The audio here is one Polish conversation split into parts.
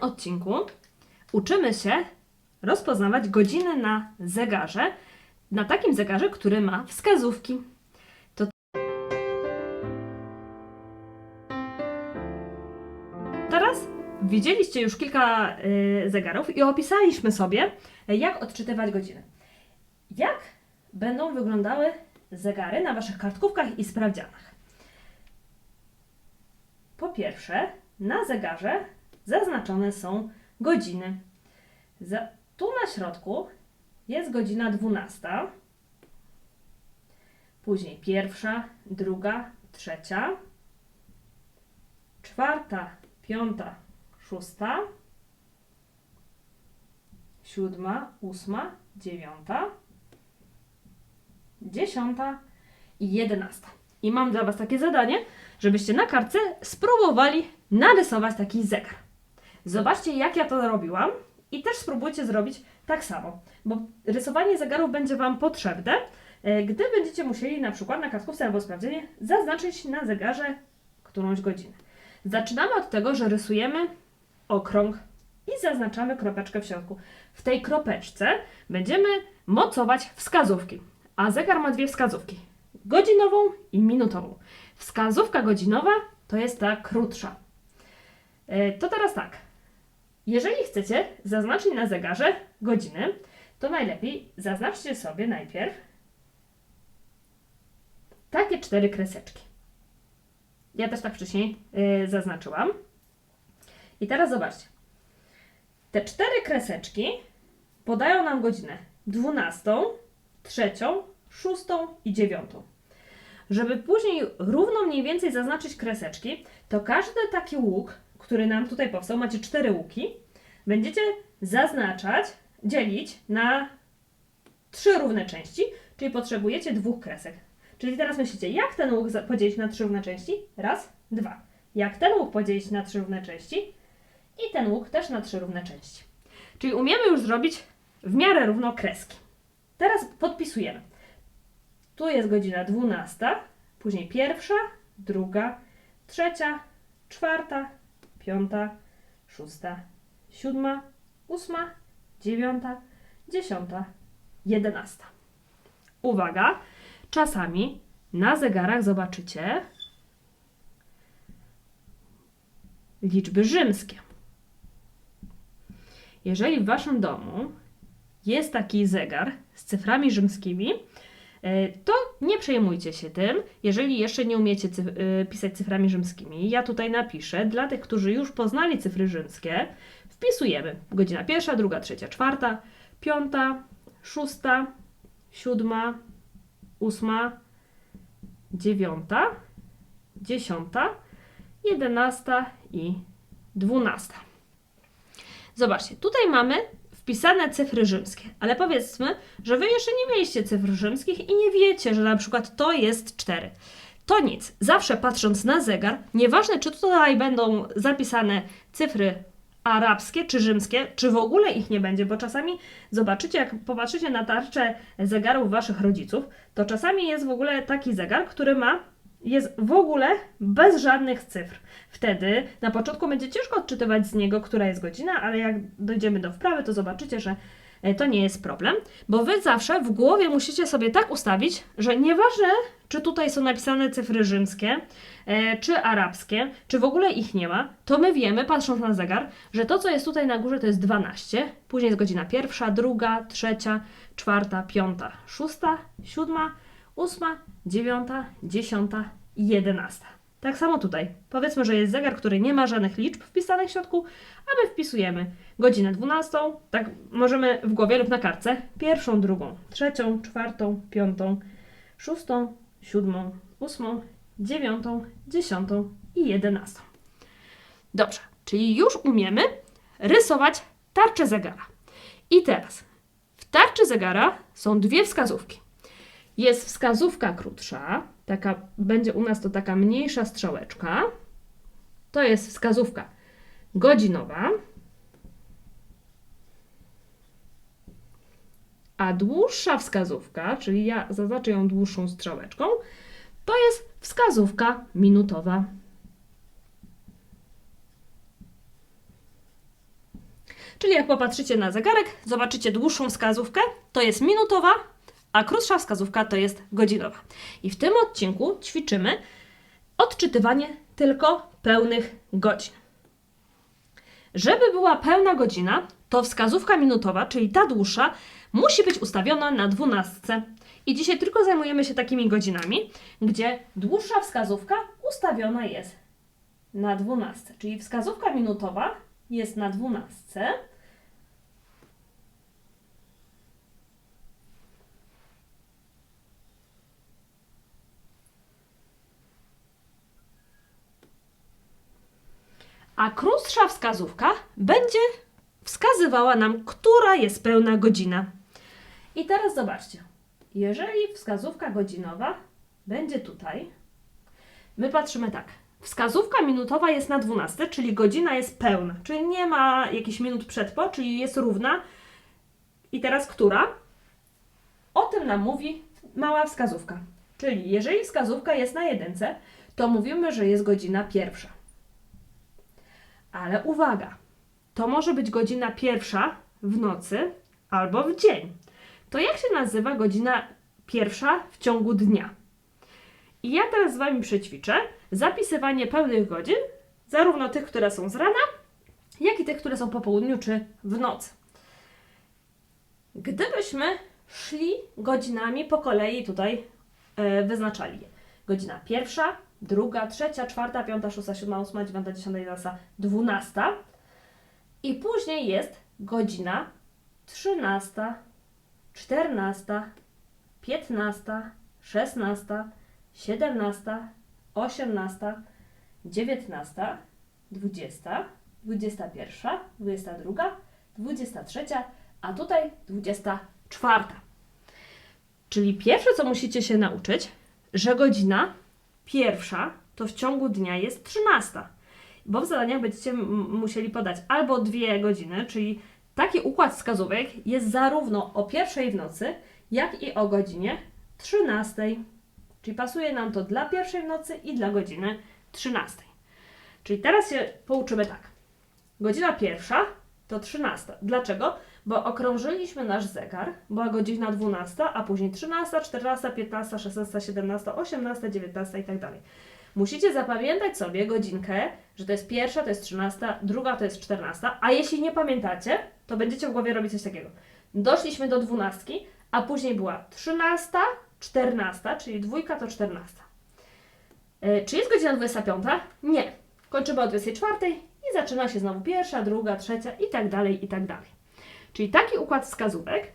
odcinku uczymy się rozpoznawać godziny na zegarze, na takim zegarze, który ma wskazówki. To teraz widzieliście już kilka y, zegarów i opisaliśmy sobie, jak odczytywać godziny. Jak będą wyglądały zegary na Waszych kartkówkach i sprawdzianach? Po pierwsze, na zegarze zaznaczone są godziny. Za, tu na środku jest godzina 12, później pierwsza, druga, trzecia, czwarta, piąta, szósta, siódma, ósma, dziewiąta, dziesiąta i jedenasta. I mam dla Was takie zadanie, żebyście na kartce spróbowali narysować taki zegar. Zobaczcie, jak ja to robiłam i też spróbujcie zrobić tak samo, bo rysowanie zegarów będzie Wam potrzebne, e, gdy będziecie musieli na przykład na kartkówce albo sprawdzenie zaznaczyć na zegarze którąś godzinę. Zaczynamy od tego, że rysujemy okrąg i zaznaczamy kropeczkę w środku. W tej kropeczce będziemy mocować wskazówki, a zegar ma dwie wskazówki: godzinową i minutową. Wskazówka godzinowa to jest ta krótsza. E, To teraz tak. Jeżeli chcecie zaznaczyć na zegarze godziny, to najlepiej zaznaczcie sobie najpierw takie cztery kreseczki. Ja też tak wcześniej yy, zaznaczyłam. I teraz zobaczcie. Te cztery kreseczki podają nam godzinę 12, 3, 6 i 9. Żeby później równo mniej więcej zaznaczyć kreseczki, to każdy taki łuk, który nam tutaj powstał, macie cztery łuki, będziecie zaznaczać, dzielić na trzy równe części, czyli potrzebujecie dwóch kresek. Czyli teraz myślicie, jak ten łuk podzielić na trzy równe części? Raz, dwa. Jak ten łuk podzielić na trzy równe części? I ten łuk też na trzy równe części. Czyli umiemy już zrobić w miarę równo kreski. Teraz podpisujemy. Tu jest godzina 12, później pierwsza, druga, trzecia, czwarta, piąta, szósta, siódma, ósma, dziewiąta, dziesiąta, jedenasta. Uwaga, czasami na zegarach zobaczycie liczby rzymskie. Jeżeli w waszym domu jest taki zegar z cyframi rzymskimi, to nie przejmujcie się tym, jeżeli jeszcze nie umiecie cyf- e, pisać cyframi rzymskimi. Ja tutaj napiszę, dla tych, którzy już poznali cyfry rzymskie, wpisujemy godzina pierwsza, druga, trzecia, czwarta, piąta, szósta, siódma, ósma, dziewiąta, dziesiąta, jedenasta i dwunasta. Zobaczcie, tutaj mamy wpisane cyfry rzymskie, ale powiedzmy, że Wy jeszcze nie mieliście cyfr rzymskich i nie wiecie, że na przykład to jest 4. To nic. Zawsze patrząc na zegar, nieważne czy tutaj będą zapisane cyfry arabskie czy rzymskie, czy w ogóle ich nie będzie, bo czasami zobaczycie, jak popatrzycie na tarczę zegarów Waszych rodziców, to czasami jest w ogóle taki zegar, który ma jest w ogóle bez żadnych cyfr. Wtedy na początku będzie ciężko odczytywać z niego, która jest godzina, ale jak dojdziemy do wprawy, to zobaczycie, że e, to nie jest problem, bo wy zawsze w głowie musicie sobie tak ustawić, że nieważne, czy tutaj są napisane cyfry rzymskie, e, czy arabskie, czy w ogóle ich nie ma, to my wiemy, patrząc na zegar, że to, co jest tutaj na górze, to jest 12, później jest godzina pierwsza, druga, trzecia, czwarta, piąta, szósta, siódma, ósma, dziewiąta, dziesiąta i jedenasta. Tak samo tutaj. Powiedzmy, że jest zegar, który nie ma żadnych liczb wpisanych w środku, a my wpisujemy godzinę 12, tak możemy w głowie lub na kartce, pierwszą, drugą, trzecią, czwartą, piątą, szóstą, siódmą, ósmą, dziewiątą, dziesiątą i jedenastą. Dobrze, czyli już umiemy rysować tarczę zegara. I teraz w tarczy zegara są dwie wskazówki. Jest wskazówka krótsza, taka będzie u nas to taka mniejsza strzałeczka. To jest wskazówka godzinowa. A dłuższa wskazówka, czyli ja zaznaczę ją dłuższą strzałeczką, to jest wskazówka minutowa. Czyli jak popatrzycie na zegarek, zobaczycie dłuższą wskazówkę, to jest minutowa, a krótsza wskazówka to jest godzinowa. I w tym odcinku ćwiczymy odczytywanie tylko pełnych godzin. Żeby była pełna godzina, to wskazówka minutowa, czyli ta dłuższa, musi być ustawiona na dwunastce. I dzisiaj tylko zajmujemy się takimi godzinami, gdzie dłuższa wskazówka ustawiona jest na dwunastce. Czyli wskazówka minutowa jest na dwunastce. A krótsza wskazówka będzie wskazywała nam, która jest pełna godzina. I teraz zobaczcie. Jeżeli wskazówka godzinowa będzie tutaj, my patrzymy tak. Wskazówka minutowa jest na 12, czyli godzina jest pełna, czyli nie ma jakichś minut przed po, czyli jest równa. I teraz która? O tym nam mówi mała wskazówka. Czyli jeżeli wskazówka jest na jedynce, to mówimy, że jest godzina pierwsza. Ale uwaga, to może być godzina pierwsza w nocy albo w dzień. To jak się nazywa godzina pierwsza w ciągu dnia? I ja teraz z Wami przećwiczę zapisywanie pełnych godzin, zarówno tych, które są z rana, jak i tych, które są po południu czy w nocy. Gdybyśmy szli godzinami po kolei tutaj e, wyznaczali je. Godzina pierwsza, druga, trzecia, czwarta, piąta, szósta, siódma, ósma, dziewiąta, dziesiąta, jedenasta, dwunasta. I później jest godzina trzynasta, czternasta, piętnasta, szesnasta, siedemnasta, osiemnasta, dziewiętnasta, dwudziesta, dwudziesta pierwsza, dwudziesta druga, dwudziesta trzecia, a tutaj dwudziesta czwarta. Czyli pierwsze, co musicie się nauczyć, że godzina pierwsza to w ciągu dnia jest 13. Bo w zadaniach będziecie musieli podać albo dwie godziny, czyli taki układ wskazówek jest zarówno o pierwszej w nocy, jak i o godzinie 13. Czyli pasuje nam to dla pierwszej w nocy i dla godziny 13. Czyli teraz się pouczymy tak. Godzina pierwsza to 13. Dlaczego? Bo okrążyliśmy nasz zegar, była godzina 12, a później 13, 14, 15, 16, 17, 18, 19 i tak dalej. Musicie zapamiętać sobie godzinkę, że to jest pierwsza, to jest 13, druga to jest 14, a jeśli nie pamiętacie, to będziecie w głowie robić coś takiego. Doszliśmy do 12, a później była 13, 14, czyli dwójka to 14. E, Czy jest godzina 25? Nie. Kończymy o 24 i zaczyna się znowu pierwsza, druga, trzecia i tak dalej, i tak dalej. Czyli taki układ wskazówek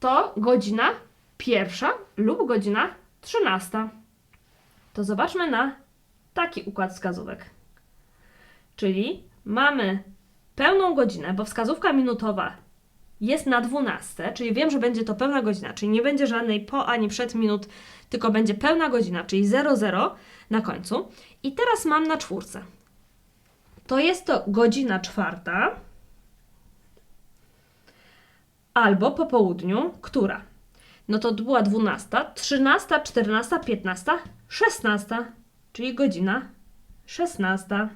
to godzina pierwsza lub godzina 13. To zobaczmy na taki układ wskazówek. Czyli mamy pełną godzinę, bo wskazówka minutowa jest na 12, czyli wiem, że będzie to pełna godzina, czyli nie będzie żadnej po ani przed minut, tylko będzie pełna godzina, czyli 00 na końcu. I teraz mam na czwórce. To jest to godzina czwarta albo po południu, która? No to była 12, 13, 14, 15, 16, czyli godzina 16.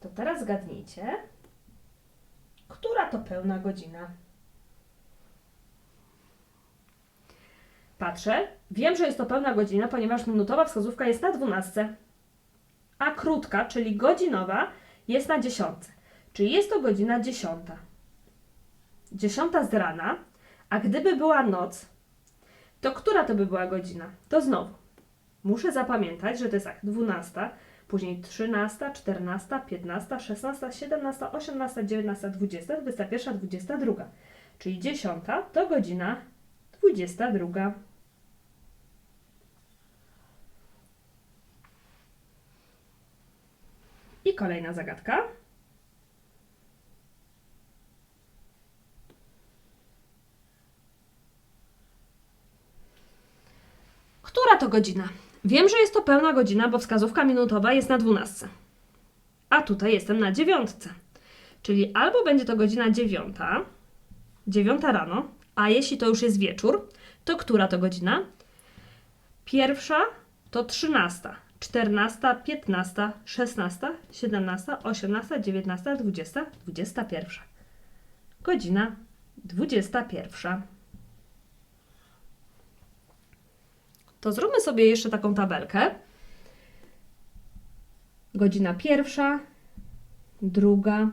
To teraz zgadnijcie, która to pełna godzina? Patrzę, wiem, że jest to pełna godzina, ponieważ minutowa wskazówka jest na 12, a krótka, czyli godzinowa, jest na 10. Czyli jest to godzina 10. 10 z rana, a gdyby była noc, to która to by była godzina? To znowu. Muszę zapamiętać, że to jest tak 12, później 13, 14, 15, 16, 17, 18, 19, 20, 21, 22. Czyli 10 to godzina 22. Kolejna zagadka. Która to godzina? Wiem, że jest to pełna godzina, bo wskazówka minutowa jest na 12. A tutaj jestem na dziewiątce. Czyli albo będzie to godzina dziewiąta, dziewiąta rano, a jeśli to już jest wieczór, to która to godzina? Pierwsza to trzynasta, 14, 15, 16, 17, 18, 19, 20, 21. Godzina 21. To zróbmy sobie jeszcze taką tabelkę. Godzina pierwsza, druga,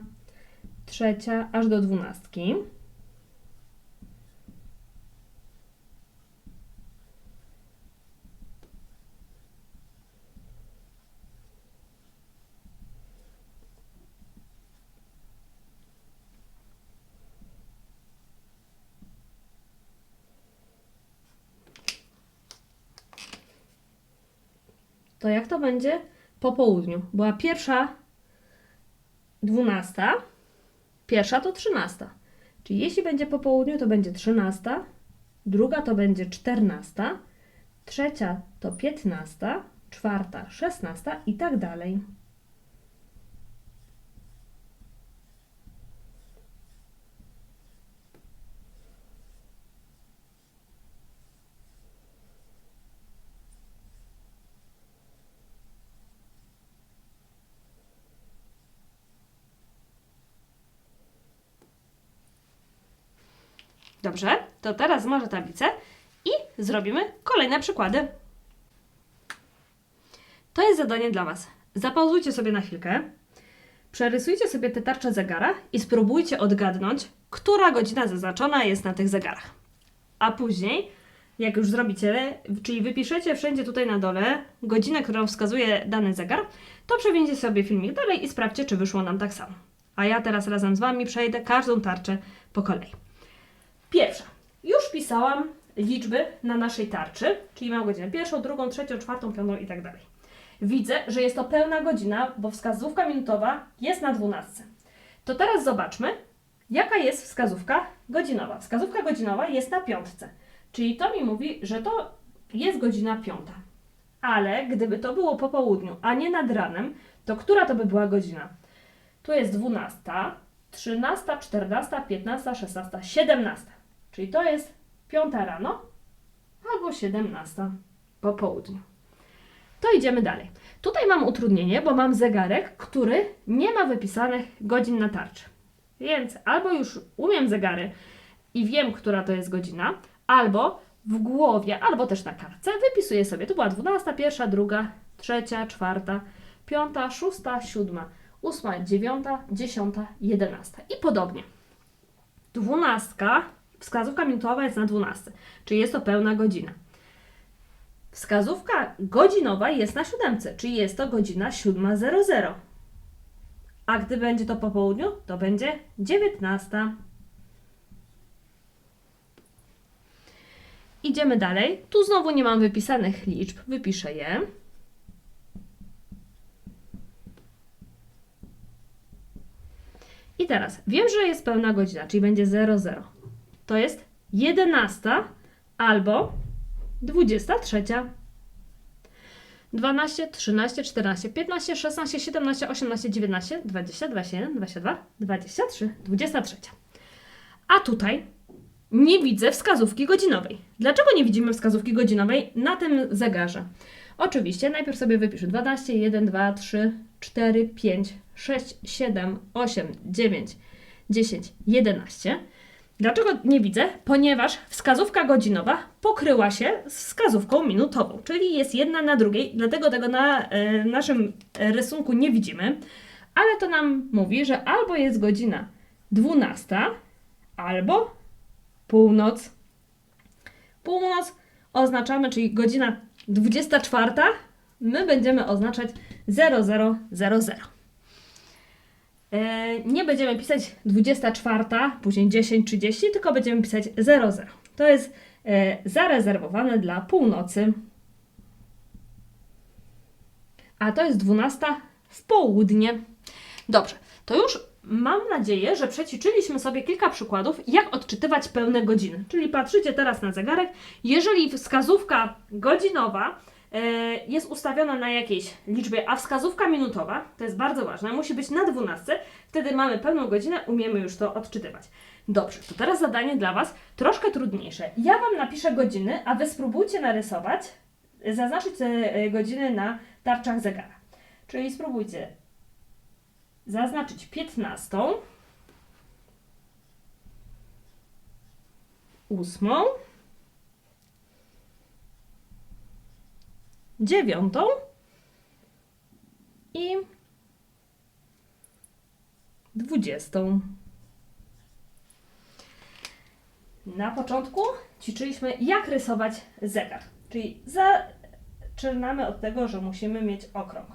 trzecia, aż do dwunastki. To jak to będzie po południu? Była pierwsza dwunasta, pierwsza to trzynasta. Czyli jeśli będzie po południu, to będzie trzynasta, druga to będzie czternasta, trzecia to piętnasta, czwarta szesnasta i tak dalej. Dobrze, to teraz zmarzę tablicę i zrobimy kolejne przykłady. To jest zadanie dla Was. Zapauzujcie sobie na chwilkę, przerysujcie sobie te tarcze zegara i spróbujcie odgadnąć, która godzina zaznaczona jest na tych zegarach. A później, jak już zrobicie, czyli wypiszecie wszędzie tutaj na dole godzinę, którą wskazuje dany zegar, to przewieźcie sobie filmik dalej i sprawdźcie, czy wyszło nam tak samo. A ja teraz razem z Wami przejdę każdą tarczę po kolei. Pierwsza. Już pisałam liczby na naszej tarczy, czyli mam godzinę pierwszą, drugą, trzecią, czwartą, piątą i tak dalej. Widzę, że jest to pełna godzina, bo wskazówka minutowa jest na 12. To teraz zobaczmy, jaka jest wskazówka godzinowa. Wskazówka godzinowa jest na piątce, czyli to mi mówi, że to jest godzina piąta. Ale gdyby to było po południu, a nie nad ranem, to która to by była godzina? Tu jest 12, 13, 14, 15, 16, 17. Czyli to jest 5 rano albo 17 po południu. To idziemy dalej. Tutaj mam utrudnienie, bo mam zegarek, który nie ma wypisanych godzin na tarczy. Więc albo już umiem zegary i wiem, która to jest godzina, albo w głowie, albo też na kartce wypisuję sobie. To była 12, pierwsza, druga, trzecia, czwarta, piąta, szósta, siódma, ósma, dziewiąta, dziesiąta, jedenasta i podobnie. Dwunastka, wskazówka minutowa jest na 12, czyli jest to pełna godzina. Wskazówka godzinowa jest na siódemce, czyli jest to godzina 7.00. A gdy będzie to po południu, to będzie 19. Idziemy dalej. Tu znowu nie mam wypisanych liczb, wypiszę je. I teraz wiem, że jest pełna godzina, czyli będzie 00. To jest 11 albo 23. 12, 13, 14, 15, 16, 17, 18, 19, 20, 21, 22, 23, 23. A tutaj nie widzę wskazówki godzinowej. Dlaczego nie widzimy wskazówki godzinowej na tym zegarze? Oczywiście najpierw sobie wypiszę 12, 1, 2, 3, 4, 5, 6, 7, 8, 9, 10, 11. Dlaczego nie widzę? Ponieważ wskazówka godzinowa pokryła się z wskazówką minutową, czyli jest jedna na drugiej, dlatego tego na e, naszym rysunku nie widzimy, ale to nam mówi, że albo jest godzina 12, albo północ. Północ oznaczamy, czyli godzina 24, my będziemy oznaczać 0000. E, nie będziemy pisać 24, później 10.30, tylko będziemy pisać 00. To jest e, zarezerwowane dla północy. A to jest 12 w południe. Dobrze, to już mam nadzieję, że przećwiczyliśmy sobie kilka przykładów, jak odczytywać pełne godziny. Czyli patrzycie teraz na zegarek. Jeżeli wskazówka godzinowa jest ustawiona na jakiejś liczbie, a wskazówka minutowa, to jest bardzo ważne, musi być na 12, wtedy mamy pełną godzinę, umiemy już to odczytywać. Dobrze, to teraz zadanie dla Was troszkę trudniejsze. Ja Wam napiszę godziny, a Wy spróbujcie narysować, zaznaczyć te e, godziny na tarczach zegara. Czyli spróbujcie zaznaczyć 15, ósmą, dziewiątą i dwudziestą. Na początku ćwiczyliśmy, jak rysować zegar. Czyli zaczynamy od tego, że musimy mieć okrąg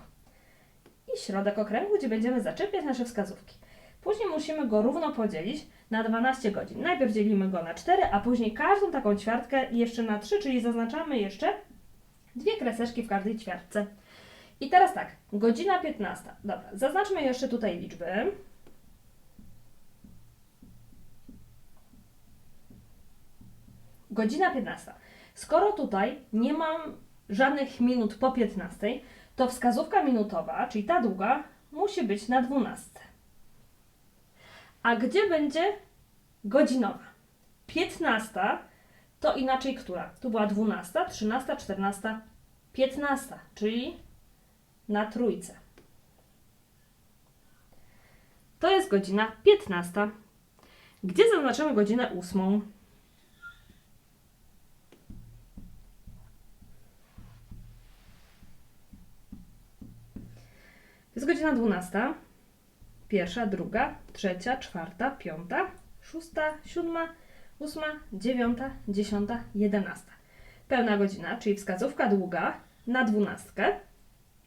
i środek okręgu, gdzie będziemy zaczepiać nasze wskazówki. Później musimy go równo podzielić na 12 godzin. Najpierw dzielimy go na 4, a później każdą taką ćwiartkę jeszcze na 3, czyli zaznaczamy jeszcze dwie kreseczki w każdej ćwiartce. I teraz tak, godzina 15. Dobra, zaznaczmy jeszcze tutaj liczby. Godzina 15. Skoro tutaj nie mam żadnych minut po 15, to wskazówka minutowa, czyli ta długa, musi być na 12. A gdzie będzie godzinowa? 15 to inaczej która? Tu była 12, 13, 14, 15, czyli na trójce. To jest godzina 15. Gdzie zaznaczymy godzinę 8? To jest godzina 12. Pierwsza, druga, trzecia, czwarta, piąta, szósta, siódma, ósma, dziewiąta, dziesiąta, jedenasta. Pełna godzina, czyli wskazówka długa na dwunastkę,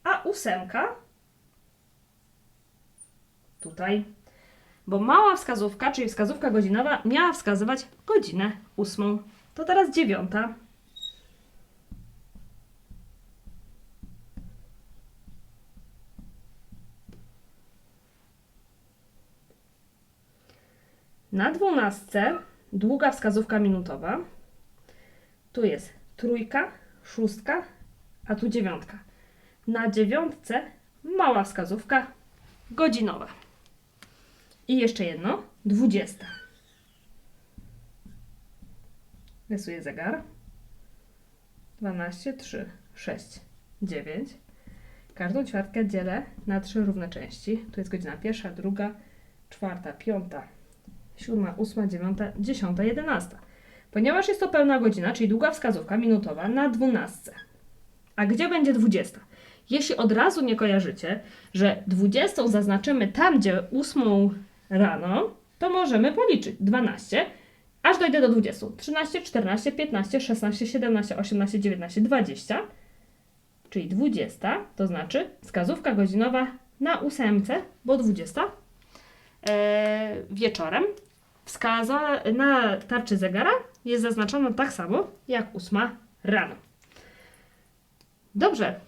a ósemka tutaj. Bo mała wskazówka, czyli wskazówka godzinowa, miała wskazywać godzinę ósmą. To teraz dziewiąta. Na dwunastce długa wskazówka minutowa. Tu jest trójka, szóstka, a tu dziewiątka. Na dziewiątce mała wskazówka godzinowa. I jeszcze jedno, dwudziesta. Rysuję zegar. 12, 3, 6, 9. Każdą ćwiartkę dzielę na trzy równe części. Tu jest godzina pierwsza, druga, czwarta, piąta, siódma, ósma, dziewiąta, dziesiąta, jedenasta. Ponieważ jest to pełna godzina, czyli długa wskazówka minutowa na dwunastce. A gdzie będzie dwudziesta? Jeśli od razu nie kojarzycie, że dwudziestą zaznaczymy tam, gdzie ósmą rano, to możemy policzyć 12, aż dojdę do 20. 13, 14, 15, 16, 17, 18, 19, 20. Czyli 20, to znaczy wskazówka godzinowa na ósemce, bo 20 e, wieczorem wskaza na tarczy zegara jest zaznaczona tak samo jak 8 rano. Dobrze.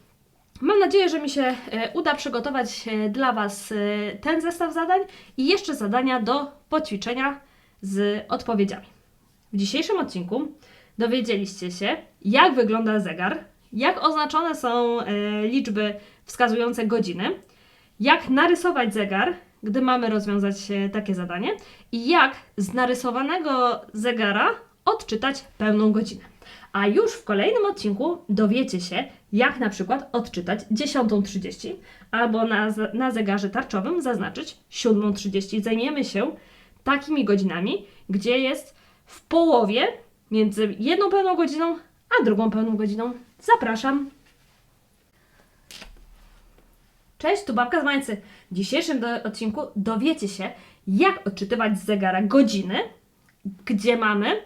Mam nadzieję, że mi się e, uda przygotować e, dla Was e, ten zestaw zadań i jeszcze zadania do poćwiczenia z odpowiedziami. W dzisiejszym odcinku dowiedzieliście się, jak wygląda zegar, jak oznaczone są liczby wskazujące godziny, jak narysować zegar, gdy mamy rozwiązać e, takie zadanie i jak z narysowanego zegara odczytać pełną godzinę. A już w kolejnym odcinku dowiecie się, jak na przykład odczytać 10.30 albo na, na zegarze tarczowym zaznaczyć 7.30. Zajmiemy się takimi godzinami, gdzie jest w połowie między jedną pełną godziną a drugą pełną godziną. Zapraszam! Cześć, tu babka z Mańcy. W dzisiejszym do, odcinku dowiecie się, jak odczytywać z zegara godziny, gdzie mamy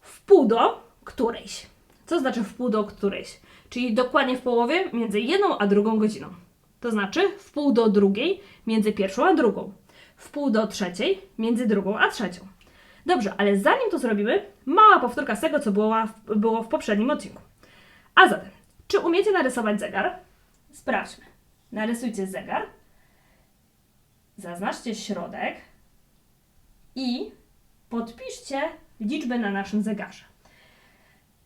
w pół do którejś. Co znaczy w pół do którejś? Czyli dokładnie w połowie między jedną a drugą godziną. To znaczy w pół do drugiej między pierwszą a drugą. W pół do trzeciej między drugą a trzecią. Dobrze, ale zanim to zrobimy, mała powtórka z tego, co było było w poprzednim odcinku. A zatem, czy umiecie narysować zegar? Sprawdźmy. Narysujcie zegar, zaznaczcie środek i podpiszcie liczby na naszym zegarze.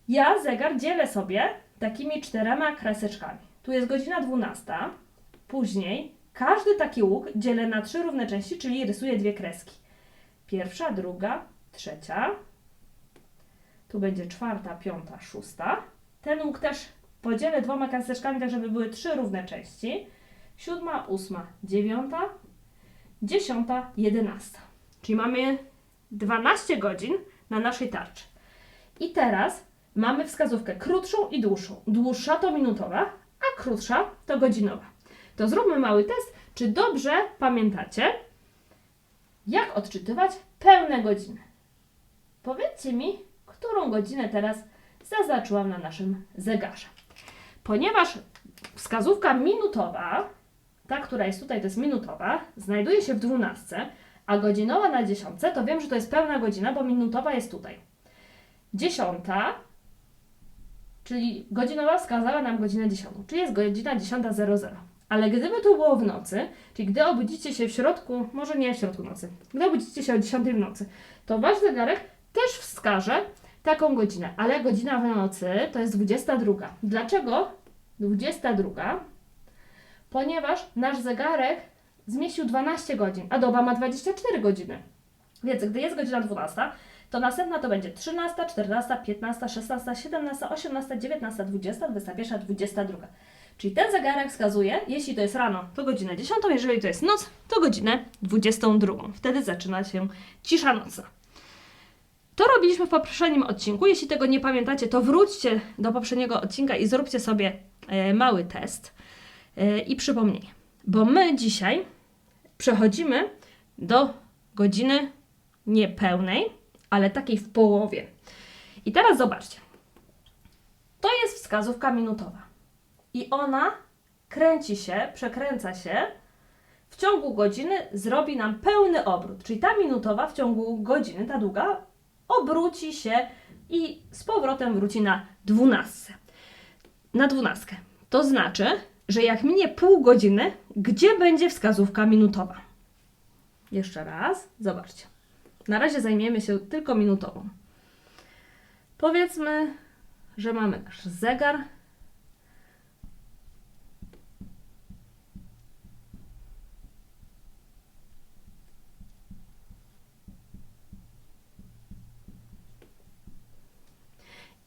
Ja zegar dzielę sobie takimi czterema kreseczkami. Tu jest godzina 12. Później każdy taki łuk dzielę na trzy równe części, czyli rysuję dwie kreski. Pierwsza, druga, trzecia. Tu będzie czwarta, piąta, szósta. Ten łuk też podzielę dwoma karteczkami, tak żeby były trzy równe części. Siódma, ósma, dziewiąta, dziesiąta, jedenasta. Czyli mamy 12 godzin na naszej tarczy. I teraz mamy wskazówkę krótszą i dłuższą. Dłuższa to minutowa, a krótsza to godzinowa. To zróbmy mały test, czy dobrze pamiętacie, jak odczytywać pełne godziny. Powiedzcie mi, którą godzinę teraz zaznaczyłam na naszym zegarze. Ponieważ wskazówka minutowa, ta, która jest tutaj, to jest minutowa, znajduje się w 12, a godzinowa na 10, to wiem, że to jest pełna godzina, bo minutowa jest tutaj. Dziesiąta, czyli godzinowa wskazała nam godzinę 10, czyli jest godzina 10.00. Ale gdyby tu było w nocy, czyli gdy obudzicie się w środku, może nie w środku nocy, gdy obudzicie się o 10 w nocy, to wasz zegarek też wskaże taką godzinę, ale godzina w nocy to jest 22. Dlaczego 22? Ponieważ nasz zegarek zmieścił 12 godzin, a doba ma 24 godziny. Więc gdy jest godzina 12, to następna to będzie 13, 14, 15, 16, 17, 18, 19, 20, 21, 22. Czyli ten zegarek wskazuje, jeśli to jest rano, to godzinę 10, jeżeli to jest noc, to godzinę 22. Wtedy zaczyna się cisza nocna. To robiliśmy w poprzednim odcinku. Jeśli tego nie pamiętacie, to wróćcie do poprzedniego odcinka i zróbcie sobie e, mały test i przypomnienie. Bo my dzisiaj przechodzimy do godziny niepełnej, ale takiej w połowie. I teraz zobaczcie. To jest wskazówka minutowa. I ona kręci się, przekręca się. W ciągu godziny zrobi nam pełny obrót. Czyli ta minutowa w ciągu godziny, ta długa, obróci się i z powrotem wróci na 12. Na 12. To znaczy, że jak minie pół godziny, gdzie będzie wskazówka minutowa? Jeszcze raz, zobaczcie. Na razie zajmiemy się tylko minutową. Powiedzmy, że mamy nasz zegar.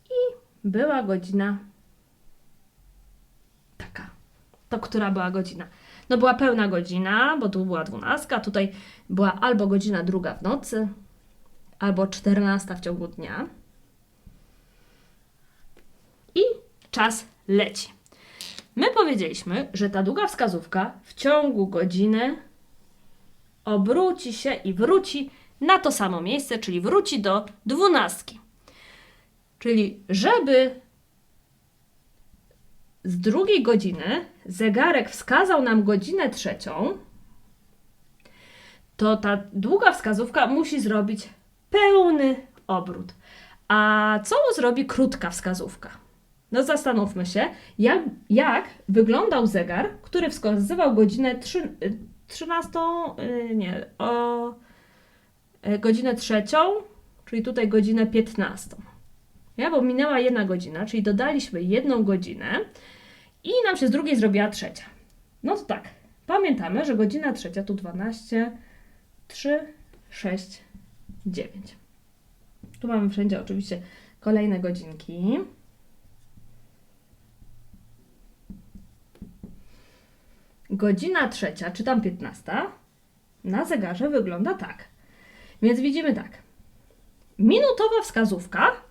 I była godzina taka. To która była godzina? No była pełna godzina, bo tu była 12, a tutaj była albo godzina druga w nocy, albo 14 w ciągu dnia. I czas leci. My powiedzieliśmy, że ta długa wskazówka w ciągu godziny obróci się i wróci na to samo miejsce, czyli wróci do dwunastki. Czyli żeby z drugiej godziny zegarek wskazał nam godzinę trzecią, to ta długa wskazówka musi zrobić pełny obrót. A co zrobi krótka wskazówka? No zastanówmy się, jak, jak wyglądał zegar, który wskazywał godzinę trzy, y, 13, y, nie, o y, godzinę trzecią, czyli tutaj godzinę 15. Ja, bo minęła jedna godzina, czyli dodaliśmy jedną godzinę i nam się z drugiej zrobiła trzecia. No to tak, pamiętamy, że godzina trzecia to 12, 3, 6, 9. Tu mamy wszędzie oczywiście kolejne godzinki. Godzina trzecia, czy tam 15, na zegarze wygląda tak. Więc widzimy tak. Minutowa wskazówka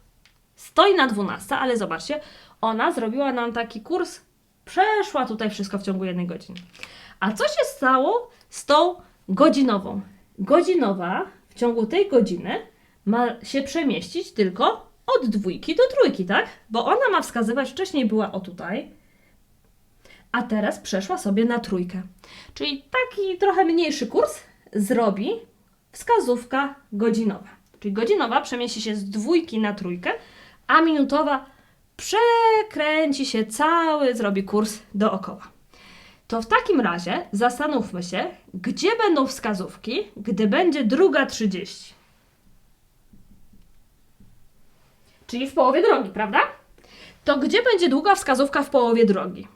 stoi na 12, ale zobaczcie, ona zrobiła nam taki kurs, przeszła tutaj wszystko w ciągu jednej godziny. A co się stało z tą godzinową? Godzinowa w ciągu tej godziny ma się przemieścić tylko od dwójki do trójki, tak? Bo ona ma wskazywać, wcześniej była o tutaj, a teraz przeszła sobie na trójkę. Czyli taki trochę mniejszy kurs zrobi wskazówka godzinowa. Czyli godzinowa przemieści się z dwójki na trójkę, a minutowa przekręci się cały, zrobi kurs dookoła. To w takim razie zastanówmy się, gdzie będą wskazówki, gdy będzie druga 30. Czyli w połowie drogi, prawda? To gdzie będzie długa wskazówka w połowie drogi?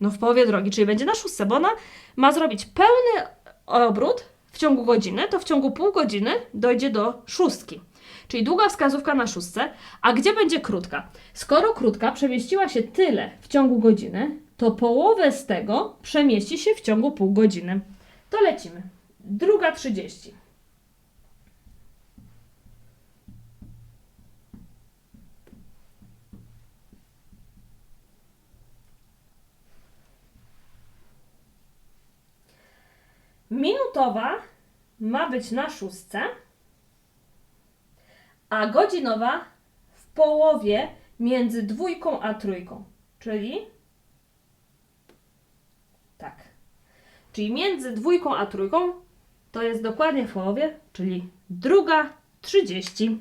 No w połowie drogi, czyli będzie na szóstce, bo ona ma zrobić pełny obrót w ciągu godziny, to w ciągu pół godziny dojdzie do szóstki. Czyli długa wskazówka na szóstce, a gdzie będzie krótka? Skoro krótka przemieściła się tyle w ciągu godziny, to połowę z tego przemieści się w ciągu pół godziny. To lecimy. Druga 30. Minutowa ma być na szóstce, a godzinowa w połowie między dwójką a trójką, czyli tak. Czyli między dwójką a trójką to jest dokładnie w połowie, czyli druga 30.